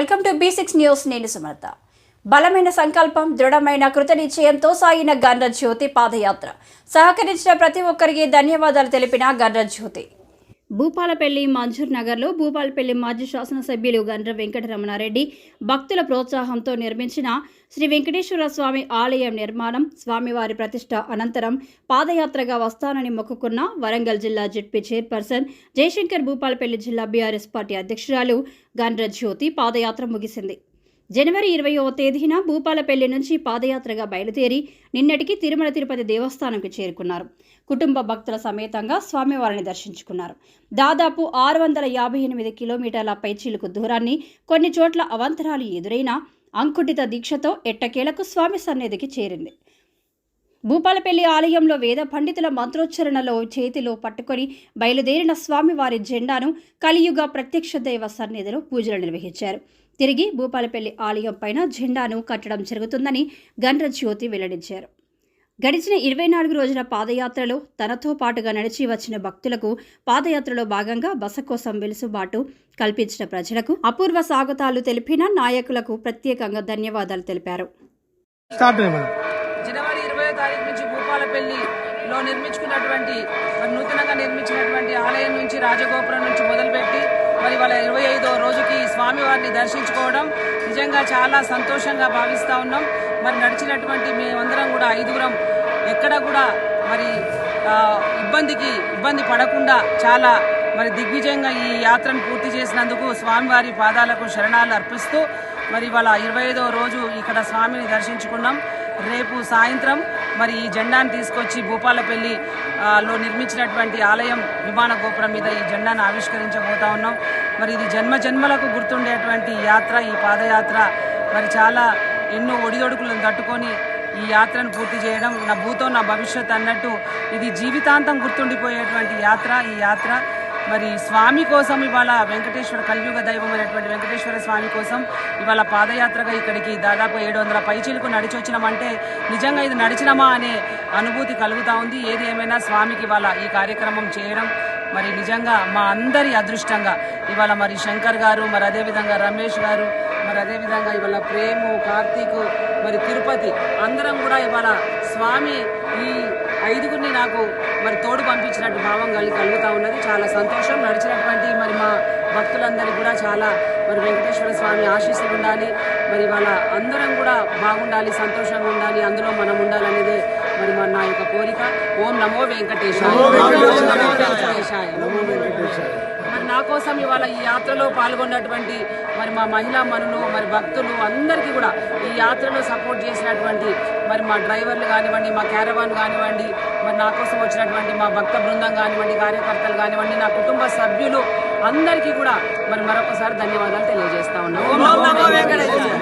Welcome to B six news నేను సుమలత. బలమైన సంకల్పం దృఢమైన కృతనిశ్చయంతో సాగిన గండ్ర జ్యోతి పాదయాత్ర. సహకరించిన ప్రతి ఒక్కరికి ధన్యవాదాలు తెలిపిన గండ్ర జ్యోతి భూపాలపల్లి మంజూర్ నగర్లో భూపాలపల్లి మాజీ శాసనసభ్యులు గండ్ర వెంకటరమణారెడ్డి భక్తుల ప్రోత్సాహంతో నిర్మించిన శ్రీ వెంకటేశ్వర స్వామి ఆలయం నిర్మాణం స్వామివారి ప్రతిష్ట అనంతరం పాదయాత్రగా వస్తానని మొక్కుకున్న వరంగల్ జిల్లా జెడ్పీ చైర్పర్సన్ జయశంకర్ భూపాలపల్లి జిల్లా బీఆర్ఎస్ పార్టీ అధ్యక్షురాలు గండ్ర జ్యోతి పాదయాత్ర ముగిసింది. జనవరి ఇరవయవ తేదీన భూపాలపల్లి నుంచి పాదయాత్రగా బయలుదేరి నిన్నటికి తిరుమల తిరుపతి దేవస్థానంకి చేరుకున్నారు. కుటుంబ భక్తుల సమేతంగా స్వామివారిని దర్శించుకున్నారు. దాదాపు ఆరు వందల యాభై ఎనిమిది కిలోమీటర్ల పైచీలకు దూరాన్ని కొన్ని చోట్ల అవాంతరాలు ఎదురైనా అంకుటిత దీక్షతో ఎట్టకేలకు స్వామి సన్నిధికి చేరింది. భూపాలపల్లి ఆలయంలో వేద పండితుల మంత్రోచ్చరణలో చేతిలో పట్టుకొని బయలుదేరిన స్వామివారి జెండాను కలియుగ ప్రత్యక్ష దైవ సన్నిధిలో పూజలు నిర్వహించారు. తిరిగి భూపాలపల్లి ఆలయం పైన జెండాను కట్టడం జరుగుతుందని గండ్ర జ్యోతి వెల్లడించారు. గడిచిన ఇరవై నాలుగు రోజుల పాదయాత్రలో తనతో పాటుగా నడిచి వచ్చిన భక్తులకు పాదయాత్రలో భాగంగా బస కోసం వెలుసుబాటు కల్పించిన ప్రజలకు అపూర్వ స్వాగతాలు తెలిపిన నాయకులకు ప్రత్యేకంగా ధన్యవాదాలు తెలిపారు. జనవరి ఇరవై తారీఖు నుంచి భూపాలపల్లిలో నిర్మించుకున్నటువంటి నూతనంగా నిర్మించినటువంటి ఆలయం నుంచి రాజగోపురం నుంచి మొదలుపెట్టి స్వామివారిని దర్శించుకోవడం నిజంగా చాలా సంతోషంగా భావిస్తూ ఉన్నాం. మరి నడిచినటువంటి మేమందరం కూడా ఐదుగురం ఎక్కడ కూడా మరి ఇబ్బందికి ఇబ్బంది పడకుండా చాలా మరి దిగ్విజయంగా ఈ యాత్రను పూర్తి చేసినందుకు స్వామివారి పాదాలకు శరణాలు అర్పిస్తూ మరి ఇవాళ ఇరవై ఐదవ రోజు ఇక్కడ స్వామిని దర్శించుకున్నాం. రేపు సాయంత్రం మరి ఈ జెండాను తీసుకొచ్చి భూపాలపల్లి లో నిర్మించినటువంటి ఆలయం విమాన గోపురం మీద ఈ జెండాను ఆవిష్కరించబోతా ఉన్నాం. మరి ఇది జన్మ జన్మలకు గుర్తుండేటువంటి యాత్ర ఈ పాదయాత్ర. మరి చాలా ఎన్నో ఒడిదొడుకులను తట్టుకొని ఈ యాత్రను పూర్తి చేయడం నా భూతో నా భవిష్యత్ అన్నట్టు ఇది జీవితాంతం గుర్తుండిపోయేటువంటి యాత్ర ఈ యాత్ర. మరి స్వామి కోసం ఇవాళ వెంకటేశ్వర కలియుగ దైవం అనేటువంటి వెంకటేశ్వర స్వామి కోసం ఇవాళ పాదయాత్రగా ఇక్కడికి దాదాపు ఏడు వందల పైచీలకు నడిచి వచ్చినామంటే నిజంగా ఇది నడిచినమా అనే అనుభూతి కలుగుతూ ఉంది. ఏది ఏమైనా స్వామికి ఇవాళ ఈ కార్యక్రమం చేయడం మరి నిజంగా మా అందరి అదృష్టంగా. ఇవాళ మరి శంకర్ గారు మరి అదేవిధంగా రమేష్ గారు మరి అదేవిధంగా ఇవాళ ప్రేము కార్తీక్ మరి తిరుపతి అందరం కూడా ఇవాళ స్వామి ఈ ఐదుగురిని నాకు మరి తోడు పంపించినట్టు భావం కలిగి కలుగుతూ ఉన్నది. చాలా సంతోషం నడిచినటువంటి మరి మా భక్తులందరికీ కూడా చాలా మరి వెంకటేశ్వర స్వామి ఆశీస్సులు ఉండాలి. మరి వాళ్ళ అందరం కూడా బాగుండాలి సంతోషంగా ఉండాలి. అందులో మనం ఉండాలనేదే మరి మన నా యొక్క కోరిక. ఓం నమో వెంకటేశాయ. ఓం నమో వెంకటేశాయ. మరి నా కోసం ఇవాళ ఈ యాత్రలో పాల్గొన్నటువంటి మరి మా మహిళా మనులు మరి భక్తులు అందరికీ కూడా ఈ యాత్రలో సపోర్ట్ చేసినటువంటి మరి మా డ్రైవర్లు కానివ్వండి మా క్యారవాన్ కానివ్వండి మరి నా కోసం వచ్చినటువంటి మా భక్త బృందం కానివ్వండి కార్యకర్తలు కానివ్వండి నా కుటుంబ సభ్యులు అందరికీ కూడా మరి మరొకసారి ధన్యవాదాలు తెలియజేస్తా వెంకటేశాయ.